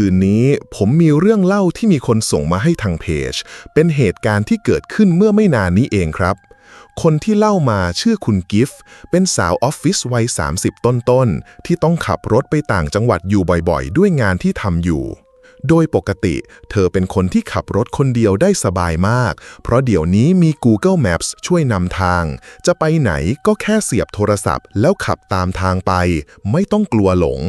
คืนนี้ผมมีเรื่องเล่าที่มีคนส่งมาให้ทางเพจ เป็นเหตุการณ์ที่เกิดขึ้นเมื่อไม่นานนี้เองครับ คนที่เล่ามาชื่อคุณกิฟต์เป็นสาวออฟฟิศวัย 30 ต้นๆ ที่ต้องขับรถไปต่างจังหวัดอยู่บ่อยๆ ด้วยงานที่ทำอยู่ โดยปกติ เธอเป็นคนที่ขับรถคนเดียวได้สบายมาก เพราะเดี๋ยวนี้มี Google Maps ช่วยนำทาง จะไปไหนก็แค่เสียบโทรศัพท์ แล้วขับตามทางไป ไม่ต้องกลัวหลง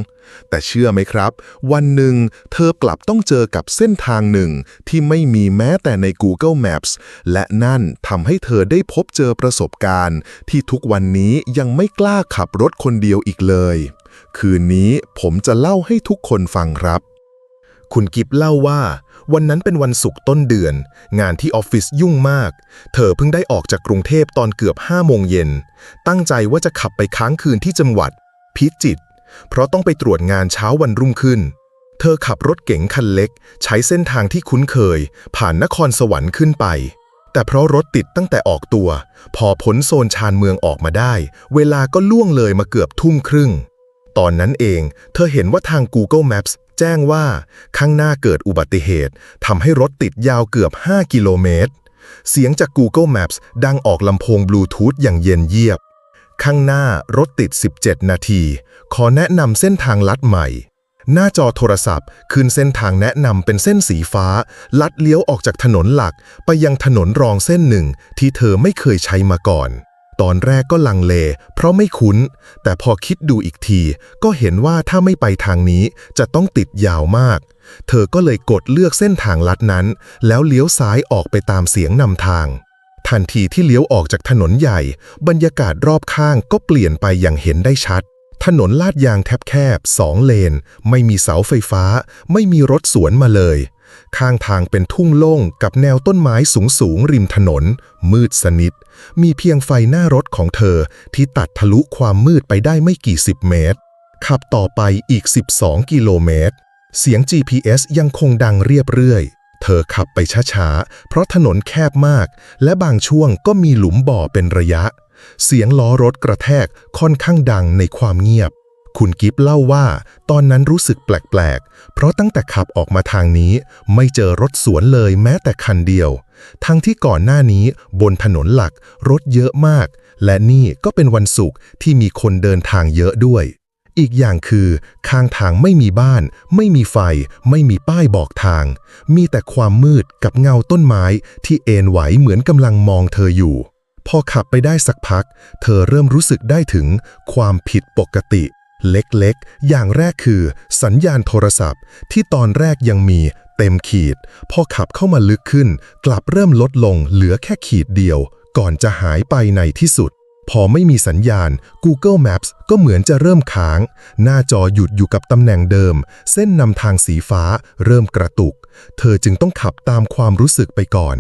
แต่เชื่อไหมครับ วันหนึ่งเธอกลับต้องเจอกับเส้นทางหนึ่ง ที่ไม่มีแม้แต่ใน Google Maps และนั่นทำให้เธอได้พบเจอประสบการณ์ ที่ทุกวันนี้ยังไม่กล้าขับรถคนเดียวอีกเลย คืนนี้ผมจะเล่าให้ทุกคนฟังครับ คุณกิฟเล่าว่า วันนั้นเป็นวันศุกร์ต้นเดือน งานที่ออฟฟิศยุ่งมาก เธอเพิ่งได้ออกจากกรุงเทพตอนเกือบ5โมงเย็น ตั้งใจว่าจะขับไปค้างคืนที่จังหวัด พิจิตรเพราะต้องไปตรวจงานเช้าวันรุ่งขึ้น เธอขับรถเก๋งคันเล็ก ใช้เส้นทางที่คุ้นเคย ผ่านนครสวรรค์ขึ้นไป แต่เพราะรถติดตั้งแต่ออกตัว พอพ้นโซนชานเมืองออกมาได้ เวลาก็ล่วงเลยมาเกือบทุ่มครึ่งตอนนั้นเองเธอเห็นว่าทาง Google Maps แจ้งว่าข้างหน้าเกิดอุบัติเหตุทำให้รถติดยาวเกือบ 5 กิโลเมตร เสียงจาก Google Maps ดังออกลำโพงบลูทูธอย่างเย็นเยียบ ข้างหน้ารถติด 17 นาที ขอแนะนำเส้นทางลัดใหม่ หน้าจอโทรศัพท์ขึ้นเส้นทางแนะนำเป็นเส้นสีฟ้า ลัดเลี้ยวออกจากถนนหลัก ไปยังถนนรองเส้นหนึ่งที่เธอไม่เคยใช้มาก่อน ตอนแรกก็ลังเล เพราะไม่คุ้น แต่พอคิดดูอีกที ก็เห็นว่าถ้าไม่ไปทางนี้จะต้องติดยาวมาก เธอก็เลยกดเลือกเส้นทางลัดนั้น แล้วเลี้ยวซ้ายออกไปตามเสียงนำทาง ทันทีที่เลี้ยวออกจากถนนใหญ่ บรรยากาศรอบข้างก็เปลี่ยนไปอย่างเห็นได้ชัด ถนนลาดยางแทบแคบสองเลน ไม่มีเสาไฟฟ้า ไม่มีรถสวนมาเลยข้างทางเป็นทุ่งโล่งกับแนวต้นไม้สูงสูงๆริมถนน มืดสนิท มีเพียงไฟหน้ารถของเธอที่ตัดทะลุความมืดไปได้ไม่กี่สิบเมตร ขับต่อไปอีก 12 กิโลเมตร เสียง GPS ยังคงดังเรียบเรื่อย เธอขับไปช้าๆ เพราะถนนแคบมาก และบางช่วงก็มีหลุมบ่อเป็นระยะ เสียงล้อรถกระแทกค่อนข้างดังในความเงียบ คุณกิฟเล่าว่า ตอนนั้นรู้สึกแปลกๆ เพราะตั้งแต่ขับออกมาทางนี้ไม่เจอรถสวนเลยแม้แต่คันเดียว ทั้งที่ก่อนหน้านี้บนถนนหลักรถเยอะมาก และนี่ก็เป็นวันศุกร์ที่มีคนเดินทางเยอะด้วย อีกอย่างคือ ข้างทางไม่มีบ้าน ไม่มีไฟ ไม่มีป้ายบอกทาง มีแต่ความมืดกับเงาต้นไม้ที่เอ็นไหวเหมือนกำลังมองเธออยู่ พอขับไปได้สักพัก เธอเริ่มรู้สึกได้ถึงความผิดปกติ เล็กๆ อย่างแรกคือ สัญญาณโทรศัพท์ ที่ตอนแรกยังมีเต็มขีด พอขับเข้ามาลึกขึ้น กลับเริ่มลดลงเหลือแค่ขีดเดียว ก่อนจะหายไปในที่สุด พอไม่มีสัญญาณ Google Maps ก็เหมือนจะเริ่มค้าง หน้าจอหยุดอยู่กับตำแหน่งเดิม เส้นนำทางสีฟ้าเริ่มกระตุก เธอจึงต้องขับตามความรู้สึกไปก่อน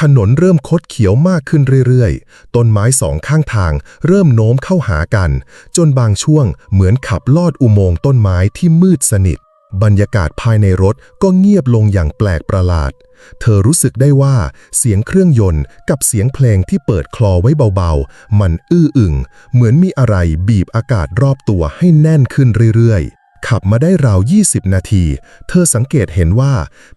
ถนนเริ่มคดเขียวมากขึ้นเรื่อยๆ ต้นไม้สองข้างทางเริ่มโน้มเข้าหากัน จนบางช่วงเหมือนขับลอดอุโมงค์ต้นไม้ที่มืดสนิท บรรยากาศภายในรถก็เงียบลงอย่างแปลกประหลาด เธอรู้สึกได้ว่าเสียงเครื่องยนต์กับเสียงเพลงที่เปิดคลอไว้เบาๆ มันอื้ออึง เหมือนมีอะไรบีบอากาศรอบตัวให้แน่นขึ้นเรื่อยๆ ขับมาได้ราว 20 นาที เธอสังเกตเห็นว่า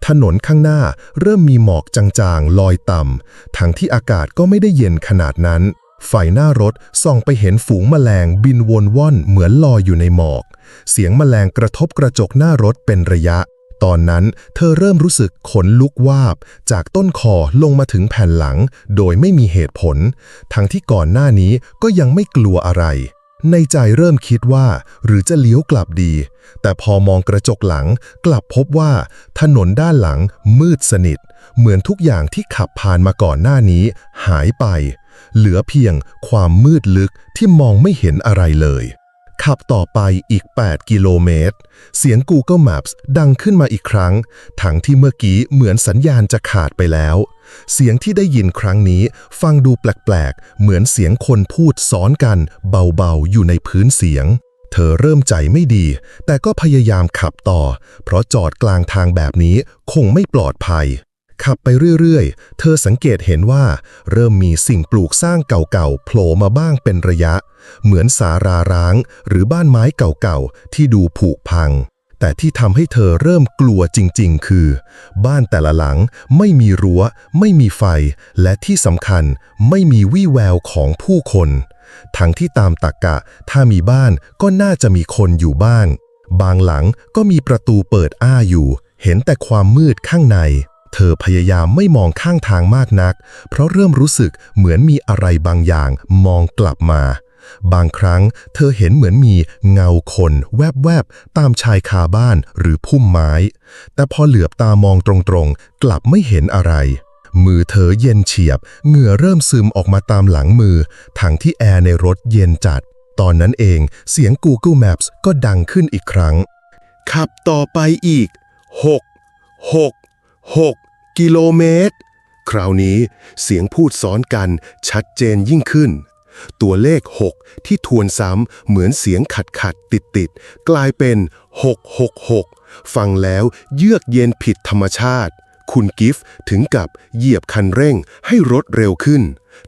ถนนข้างหน้าเริ่มมีหมอกจางๆ ลอยต่ำ ทั้งที่อากาศก็ไม่ได้เย็นขนาดนั้น ไฟหน้ารถส่องไปเห็นฝูงแมลงบินวนว่อนเหมือนลอยอยู่ในหมอก เสียงแมลงกระทบกระจกหน้ารถเป็นระยะ ตอนนั้นเธอเริ่มรู้สึกขนลุกวาบ จากต้นคอลงมาถึงแผ่นหลัง โดยไม่มีเหตุผล ทั้งที่ก่อนหน้านี้ก็ยังไม่กลัวอะไร ในใจเริ่มคิดว่า หรือจะเลี้ยวกลับดี แต่พอมองกระจกหลัง กลับพบว่า ถนนด้านหลังมืดสนิท เหมือนทุกอย่างที่ขับผ่านมาก่อนหน้านี้ หายไป เหลือเพียงความมืดลึกที่มองไม่เห็นอะไรเลย ขับต่อไปอีก 8 กิโลเมตร เสียง Google Maps ดังขึ้นมาอีกครั้ง ทั้งที่เมื่อกี้เหมือนสัญญาณจะขาดไปแล้ว เสียงที่ได้ยินครั้งนี้ฟังดูแปลกๆ เหมือนเสียงคนพูดซ้อนกัน เบาๆ อยู่ในพื้นเสียง เธอเริ่มใจไม่ดี แต่ก็พยายามขับต่อ เพราะจอดกลางทางแบบนี้คงไม่ปลอดภัย ขับไปเรื่อยๆ เธอสังเกตเห็นว่า เริ่มมีสิ่งปลูกสร้างเก่าๆโผล่มาบ้างเป็นระยะ เหมือนสาราร้าง หรือบ้านไม้เก่าๆที่ดูผุพัง แต่ที่ทำให้เธอเริ่มกลัวจริง ๆ คือ บ้านแต่ละหลังไม่มีรั้ว ไม่มีไฟ และที่สำคัญไม่มีวี่แววของผู้คน ทั้งที่ตามตรกกะ ถ้ามีบ้านก็น่าจะมีคนอยู่บ้าง บางหลังก็มีประตูเปิดอ้าอยู่ เห็นแต่ความมืดข้างใน เธอพยายามไม่มองข้างทางมากนัก เพราะเริ่มรู้สึกเหมือนมีอะไรบางอย่างมองกลับมา บางครั้งเธอเห็นเหมือนมีเงาคนแวบๆ ตามชายคาบ้านหรือพุ่มไม้ แต่พอเหลือบตามองตรงๆ กลับไม่เห็นอะไร มือเธอเย็นเฉียบ เหงื่อเริ่มซึมออกมาตามหลังมือ ทั้งที่แอร์ในรถเย็นจัด ตอนนั้นเองเสียง Google Maps ก็ดังขึ้นอีกครั้ง ขับต่อไปอีก 6 6 6 กิโลเมตร คราวนี้เสียงพูดซ้อนกันชัดเจนยิ่งขึ้น ตัวเลข 6 ที่ทวนซ้ำเหมือนเสียงขัดขัดติดติดกลายเป็น 666 ฟังแล้วเยือกเย็นผิดธรรมชาติ คุณกิฟต์ถึงกับเหยียบคันเร่งให้รถเร็วขึ้น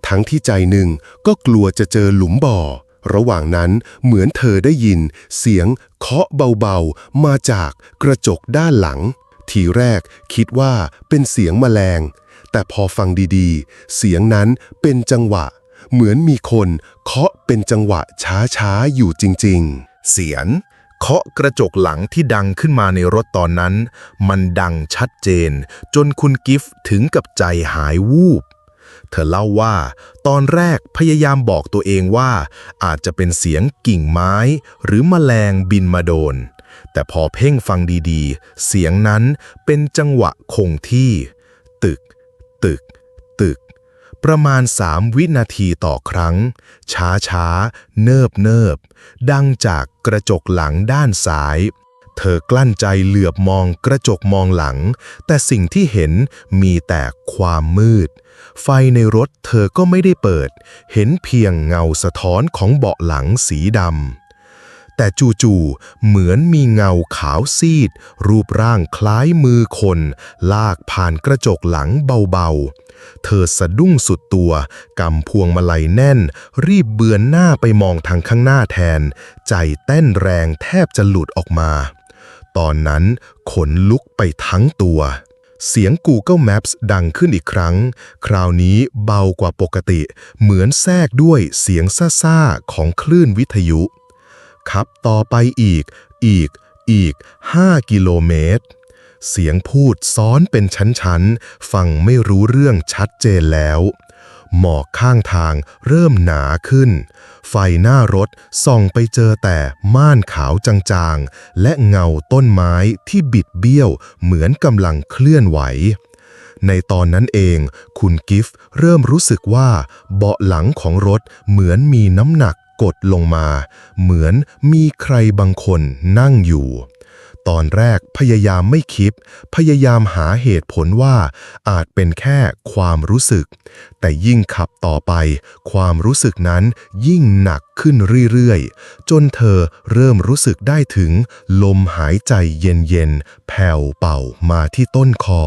ทั้งที่ใจหนึ่งก็กลัวจะเจอหลุมบ่อ ระหว่างนั้นเหมือนเธอได้ยิน เสียงเคาะเบาๆ มาจากกระจกด้านหลัง ทีแรกคิดว่าเป็นเสียงแมลง แต่พอฟังดีๆ เสียงนั้นเป็นจังหวะ เหมือนมีคนเคาะเป็นจังหวะช้าๆ อยู่จริงๆ เสียงเคาะกระจกหลังที่ดังขึ้นมาในรถตอนนั้น มันดังชัดเจน จนคุณกิฟต์ถึงกับใจหายวูบ เธอเล่าว่า ตอนแรกพยายามบอกตัวเองว่า อาจจะเป็นเสียงกิ่งไม้ หรือมแมลงบินมาโดน แต่พอเพ่งฟังดีๆ เสียงนั้นเป็นจังหวะคงที่ ตึก ตึก ตึก ประมาณสามวินาทีต่อครั้ง ช้าช้าเนิบเนิบดังจากกระจกหลังด้านซ้าย เธอกลั้นใจเหลือบมองกระจกมองหลัง แต่สิ่งที่เห็นมีแต่ความมืด ไฟในรถเธอก็ไม่ได้เปิด เห็นเพียงเงาสะท้อนของเบาะหลังสีดำ แต่จู่ๆเหมือนมีเงาขาวซีด รูปร่างคล้ายมือคน ลากผ่านกระจกหลังเบาๆ เธอสะดุ้งสุดตัวกำพวงมาลัยแน่น รีบเบือนหน้าไปมองทางข้างหน้าแทน ใจเต้นแรงแทบจะหลุดออกมา ตอนนั้นขนลุกไปทั้งตัวเสียง Google Maps ดังขึ้นอีกครั้ง คราวนี้เบากว่าปกติ เหมือนแทรกด้วยเสียงซ่าๆของคลื่นวิทยุ ขับต่อไปอีก อีก อีก 5 กิโลเมตร เสียงพูดซ้อนเป็นชั้นๆ ฟังไม่รู้เรื่องชัดเจนแล้ว หมอกข้างทางเริ่มหนาขึ้น ไฟหน้ารถส่องไปเจอแต่ม่านขาวจางๆ และเงาต้นไม้ที่บิดเบี้ยวเหมือนกำลังเคลื่อนไหวในตอนนั้นเองคุณกิฟต์เริ่มรู้สึกว่าเบาะหลังของรถเหมือนมีน้ำหนัก กดลงมา เหมือนมีใครบางคนนั่งอยู่ ตอนแรกพยายามไม่คิด พยายามหาเหตุผลว่าอาจเป็นแค่ความรู้สึก แต่ยิ่งขับต่อไป ความรู้สึกนั้นยิ่งหนักขึ้นเรื่อยๆ จนเธอเริ่มรู้สึกได้ถึง ลมหายใจเย็นๆ แผ่วเป่ามาที่ต้นคอ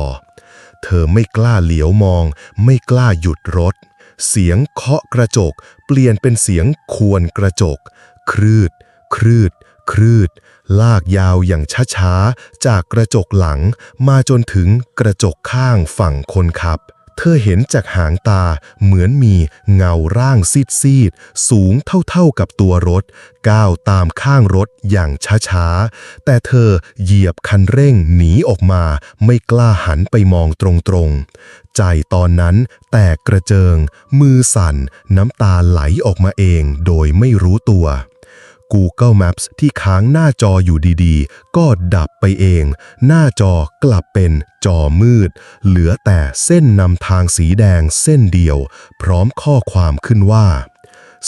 เธอไม่กล้าเหลียวมอง ไม่กล้าหยุดรถ เสียงเคาะกระจก เปลี่ยนเป็นเสียงควรกระจก ครืด ครืด ครืด ลากยาวอย่างช้าๆ จากกระจกหลังมาจนถึงกระจกข้างฝั่งคนขับ เธอเห็นจากหางตาเหมือนมีเงาร่างซีดๆ สูงเท่าๆกับตัวรถ ก้าวตามข้างรถอย่างช้าๆ แต่เธอเหยียบคันเร่งหนีออกมาไม่กล้าหันไปมองตรงๆ ใจตอนนั้นแตกกระเจิง มือสั่น น้ำตาไหลออกมาเองโดยไม่รู้ตัว Google Maps ที่ค้างหน้าจออยู่ดีๆ ก็ดับไปเอง หน้าจอกลับเป็นจอมืด เหลือแต่เส้นนำทางสีแดงเส้นเดียว พร้อมข้อความขึ้นว่า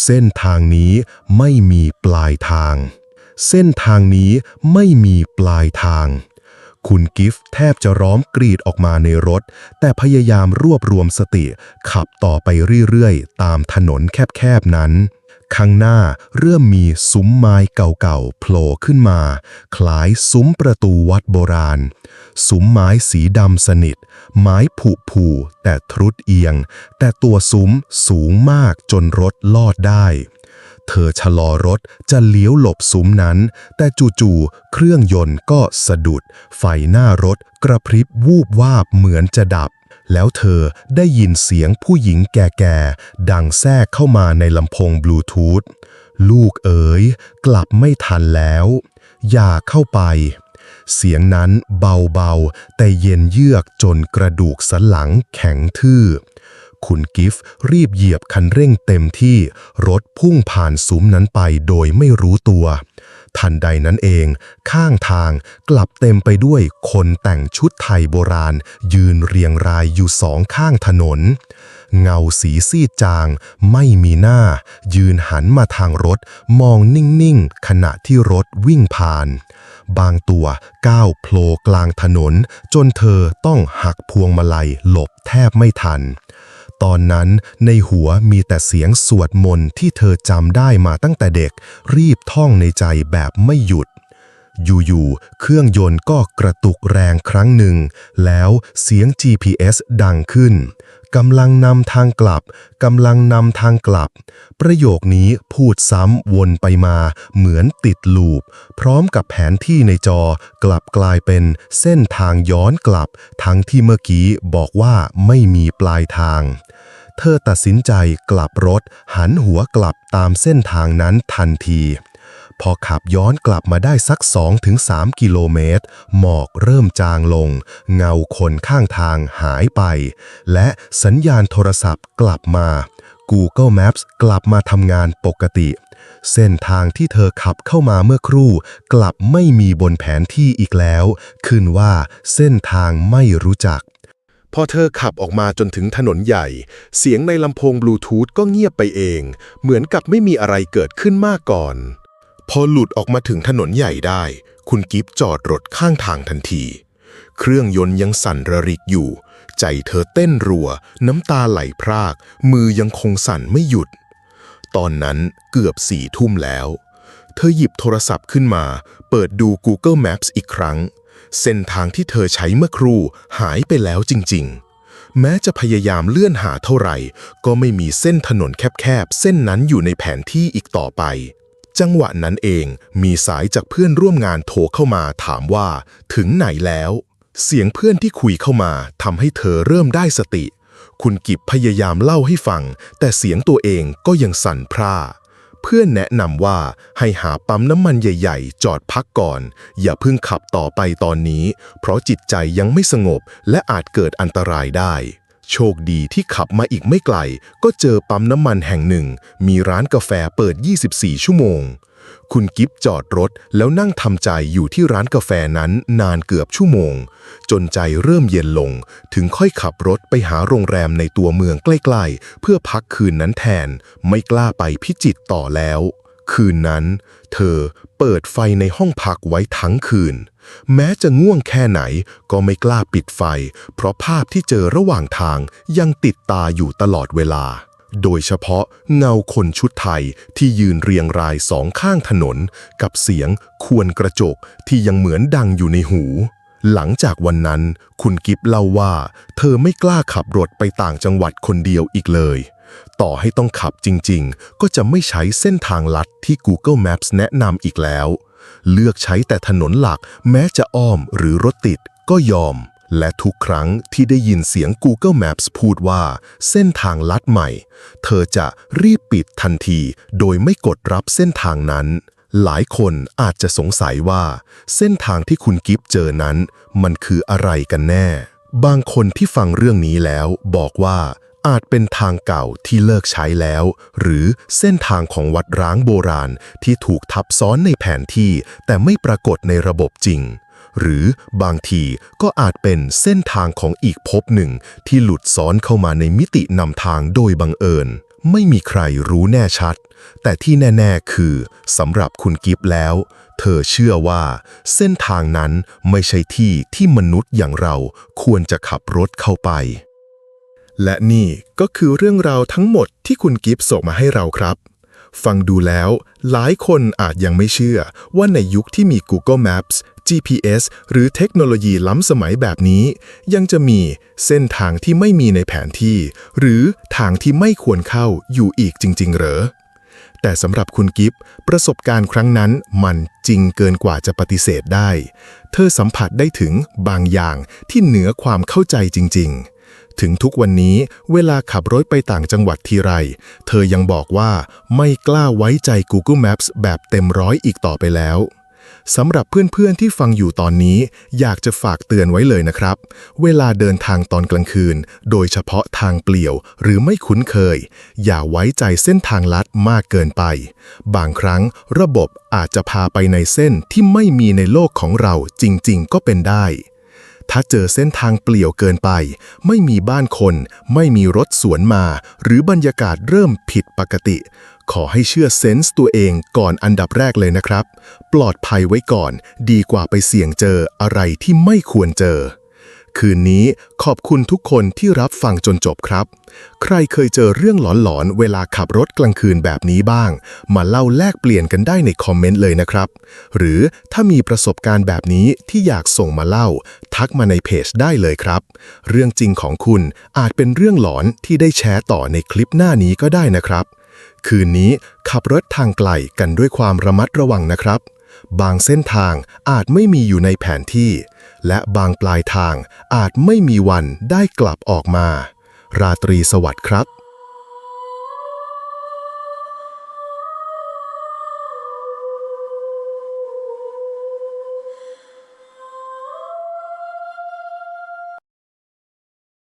เส้นทางนี้ไม่มีปลายทาง เส้นทางนี้ไม่มีปลายทางคุณกิฟต์แทบจะร้องกรีดออกมาในรถ แต่พยายามรวบรวมสติ ขับต่อไปเรื่อยๆ ตามถนนแคบๆนั้น ข้างหน้าเริ่มมีซุ้มไม้เก่าๆโผล่ขึ้นมา คล้ายซุ้มประตูวัดโบราณ ซุ้มไม้สีดำสนิท ไม้ผุผุแต่ทรุดเอียง แต่ตัวซุ้มสูงมากจนรถลอดได้ เธอชะลอรถจะเลี้ยวหลบซุ้มนั้น แต่จู่ๆเครื่องยนต์ก็สะดุด ไฟหน้ารถกระพริบวูบวาบเหมือนจะดับ แล้วเธอได้ยินเสียงผู้หญิงแก่ๆ ดังแทรกเข้ามาในลำโพงบลูทูธ ลูกเอ๋ย กลับไม่ทันแล้ว อย่าเข้าไป เสียงนั้นเบาๆ แต่เย็นเยือกจนกระดูกสันหลังแข็งทื่อ คุณกิฟต์รีบเหยียบคันเร่งเต็มที่รถพุ่งผ่านซุ้มนั้นไปโดยไม่รู้ตัว ทันใดนั้นเอง ข้างทางกลับเต็มไปด้วยคนแต่งชุดไทยโบราณ ยืนเรียงรายอยู่สองข้างถนน เงาสีซีดจาง ไม่มีหน้า ยืนหันมาทางรถ มองนิ่ง ๆ ขณะที่รถวิ่งผ่าน บางตัวก้าวโผล่กลางถนน จนเธอต้องหักพวงมาลัยหลบแทบไม่ทัน ตอนนั้นในหัวมีแต่เสียงสวดมนต์ที่เธอจำได้มาตั้งแต่เด็ก รีบท่องในใจแบบไม่หยุดอยู่ๆ เครื่องยนต์ก็กระตุกแรงครั้งหนึ่ง แล้วเสียง GPS ดังขึ้น กำลังนำทางกลับกำลังนำทางกลับ ประโยคนี้พูดซ้ำวนไปมา เหมือนติดลูป พร้อมกับแผนที่ในจอกลับกลายเป็นเส้นทางย้อนกลับ ทั้งที่เมื่อกี้บอกว่าไม่มีปลายทาง เธอตัดสินใจกลับรถ หันหัวกลับตามเส้นทางนั้นทันที พอขับย้อนกลับมาได้สัก 2-3 กิโลเมตร หมอกเริ่มจางลง เงาคนข้างทางหายไป และสัญญาณโทรศัพท์กลับมา Google Maps กลับมาทำงานปกติ เส้นทางที่เธอขับเข้ามาเมื่อครู่ กลับไม่มีบนแผนที่อีกแล้ว ขึ้นว่าเส้นทางไม่รู้จัก พอเธอขับออกมาจนถึงถนนใหญ่ เสียงในลำโพงบลูทูธก็เงียบไปเอง เหมือนกับไม่มีอะไรเกิดขึ้นมาก่อน พอหลุดออกมาถึงถนนใหญ่ได้ คุณกิฟจอดรถข้างทางทันที เครื่องยนต์ยังสั่นระริกอยู่ ใจเธอเต้นรัว น้ำตาไหลพราก มือยังคงสั่นไม่หยุด ตอนนั้นเกือบสี่ทุ่มแล้ว เธอหยิบโทรศัพท์ขึ้นมา เปิดดู Google Maps อีกครั้ง เส้นทางที่เธอใช้เมื่อครู่หายไปแล้วจริง ๆ แม้จะพยายามเลื่อนหาเท่าไหร่ ก็ไม่มีเส้นถนนแคบๆ เส้นนั้นอยู่ในแผนที่อีกต่อไป จังหวะนั้นเองมีสายจากเพื่อนร่วมงานโทรเข้ามาถามว่า ถึงไหนแล้ว เสียงเพื่อนที่คุยเข้ามาทำให้เธอเริ่มได้สติ คุณกิบพยายามเล่าให้ฟัง แต่เสียงตัวเองก็ยังสั่นพร่า เพื่อนแนะนำว่าให้หาปั๊มน้ำมันใหญ่ๆ จอดพักก่อน อย่าเพิ่งขับต่อไปตอนนี้ เพราะจิตใจยังไม่สงบและอาจเกิดอันตรายได้ โชคดีที่ขับมาอีกไม่ไกล ก็เจอปั๊มน้ำมันแห่งหนึ่ง มีร้านกาแฟเปิด 24 ชั่วโมง คุณกิฟจอดรถแล้วนั่งทำใจอยู่ที่ร้านกาแฟนั้นนานเกือบชั่วโมง จนใจเริ่มเย็นลง ถึงค่อยขับรถไปหาโรงแรมในตัวเมืองใกล้ๆ เพื่อพักคืนนั้นแทน ไม่กล้าไปพิจิตต่อแล้ว คืนนั้น เธอเปิดไฟในห้องพักไว้ทั้งคืน แม้จะง่วงแค่ไหนก็ไม่กล้าปิดไฟ เพราะภาพที่เจอระหว่างทางยังติดตาอยู่ตลอดเวลา โดยเฉพาะเงาคนชุดไทยที่ยืนเรียงรายสองข้างถนน กับเสียงควรกระจกที่ยังเหมือนดังอยู่ในหู หลังจากวันนั้น คุณกิฟเล่าว่า เธอไม่กล้าขับรถไปต่างจังหวัดคนเดียวอีกเลย ต่อให้ต้องขับจริงๆ ก็จะไม่ใช้เส้นทางลัดที่ Google Maps แนะนำอีกแล้ว เลือกใช้แต่ถนนหลักแม้จะอ้อมหรือรถติดก็ยอม และทุกครั้งที่ได้ยินเสียง Google Maps พูดว่า เส้นทางลัดใหม่ เธอจะรีบปิดทันที โดยไม่กดรับเส้นทางนั้น หลายคนอาจจะสงสัยว่า เส้นทางที่คุณกิฟเจอนั้น มันคืออะไรกันแน่ บางคนที่ฟังเรื่องนี้แล้วบอกว่าอาจเป็นทางเก่าที่เลิกใช้แล้ว หรือเส้นทางของวัดร้างโบราณที่ถูกทับซ้อนในแผนที่ แต่ไม่ปรากฏในระบบจริง หรือบางทีก็อาจเป็นเส้นทางของอีกภพหนึ่งที่หลุดซ้อนเข้ามาในมิตินำทางโดยบังเอิญ ไม่มีใครรู้แน่ชัด แต่ที่แน่ ๆ คือสำหรับคุณกิฟแล้ว เธอเชื่อว่า เส้นทางนั้นไม่ใช่ที่ที่มนุษย์อย่างเราควรจะขับรถเข้าไป และนี่ก็คือเรื่องราวทั้งหมดที่คุณกิฟส่งมาให้เราครับ ฟังดูแล้ว หลายคนอาจยังไม่เชื่อว่าในยุคที่มี Google Maps GPS หรือเทคโนโลยีล้ำสมัยแบบนี้ ยังจะมีเส้นทางที่ไม่มีในแผนที่ หรือทางที่ไม่ควรเข้าอยู่อีกจริง ๆ เหรอ แต่สำหรับคุณกิฟประสบการณ์ครั้งนั้นมันจริงเกินกว่าจะปฏิเสธได้ เธอสัมผัสได้ถึงบางอย่างที่เหนือความเข้าใจจริง ๆถึงทุกวันนี้เวลาขับรถไปต่างจังหวัดทีไร เธอยังบอกว่าไม่กล้าไว้ใจ Google Maps แบบเต็มร้อยอีกต่อไปแล้ว สำหรับเพื่อนๆที่ฟังอยู่ตอนนี้ อยากจะฝากเตือนไว้เลยนะครับ เวลาเดินทางตอนกลางคืน โดยเฉพาะทางเปลี่ยวหรือไม่คุ้นเคย อย่าไว้ใจเส้นทางลัดมากเกินไป บางครั้งระบบอาจจะพาไปในเส้นที่ไม่มีในโลกของเราจริงๆ ก็เป็นได้ ถ้าเจอเส้นทางเปลี่ยวเกินไป ไม่มีบ้านคน ไม่มีรถสวนมา หรือบรรยากาศเริ่มผิดปกติ ขอให้เชื่อเซนส์ตัวเองก่อนอันดับแรกเลยนะครับ ปลอดภัยไว้ก่อน ดีกว่าไปเสี่ยงเจออะไรที่ไม่ควรเจอ คืนนี้ขอบคุณทุกคนที่รับฟังจนจบครับ ใครเคยเจอเรื่องหลอนๆ เวลาขับรถกลางคืนแบบนี้บ้าง มาเล่าแลกเปลี่ยนกันได้ในคอมเมนต์เลยนะครับ หรือถ้ามีประสบการณ์แบบนี้ที่อยากส่งมาเล่า ทักมาในเพจได้เลยครับ เรื่องจริงของคุณอาจเป็นเรื่องหลอนที่ได้แชร์ต่อในคลิปหน้านี้ก็ได้นะครับ คืนนี้ขับรถทางไกลกันด้วยความระมัดระวังนะครับ บางเส้นทางอาจไม่มีอยู่ในแผนที่ และบางปลายทางอาจไม่มีวันได้กลับออกมา ราตรีสวัสดิ์ครับ